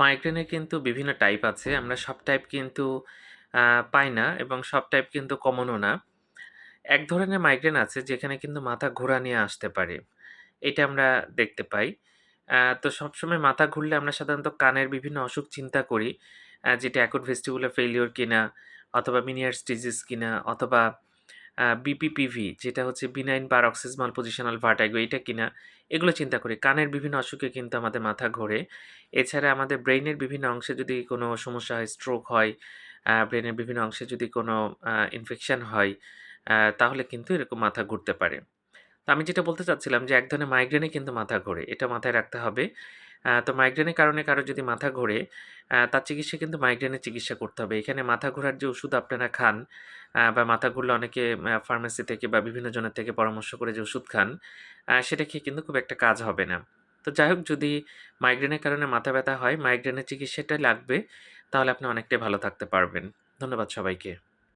মাইগ্রেনের কিন্তু বিভিন্ন টাইপ আছে। আমরা সব টাইপ কিন্তু পাই না এবং সব টাইপ কিন্তু কমনও না। এক ধরনের মাইগ্রেন আছে যেখানে কিন্তু মাথা ঘোরা নিয়ে আসতে পারে। এটা আমরা দেখতে পাই। তো সবসময় মাথা ঘুরলে আমরা সাধারণত কানের বিভিন্ন অসুখ চিন্তা করি। যেটা অ্যাকুট ভেস্টিবুলার ফেইলিউর কিনা, অথবা মিনিয়ার্স ডিজিজ কিনা, অথবা বিপিপিভি যেটা হচ্ছে বিনাইন বার paroxysmal positional vertigo এটা কিনা এগুলো চিন্তা করি। কানের বিভিন্ন অসুখে কিন্তু আমাদের মাথা ঘোরে। এছাড়া আমাদের ব্রেইনের বিভিন্ন অংশে যদি কোনো সমস্যা হয়, স্ট্রোক হয়, ব্রেনের বিভিন্ন অংশে যদি কোনো ইনফেকশান হয়, তাহলে কিন্তু এরকম মাথা ঘুরতে পারে। তো আমি যেটা বলতে চাচ্ছিলাম যে এক ধরনের মাইগ্রেনে কিন্তু মাথা ঘোরে। এটা মাথায় রাখতে হবে। তো মাইগ্রেনের কারণে কারও যদি মাথা ঘোরে, তার চিকিৎসা কিন্তু মাইগ্রেনের চিকিৎসা করতে হবে। এখানে মাথা ঘোরার যে ওষুধ আপনারা খান বা মাথা ঘুরলে অনেকে ফার্মেসি থেকে বা বিভিন্ন জনের থেকে পরামর্শ করে যে ওষুধ খান, সেটা খেয়ে কিন্তু খুব একটা কাজ হবে না। তো যাই হোক যদি মাইগ্রেনের কারণে মাথা ব্যথা হয়, মাইগ্রেনের চিকিৎসাটা লাগবে, তাহলে আপনি অনেকটাই ভালো থাকতে পারবেন। ধন্যবাদ সবাইকে।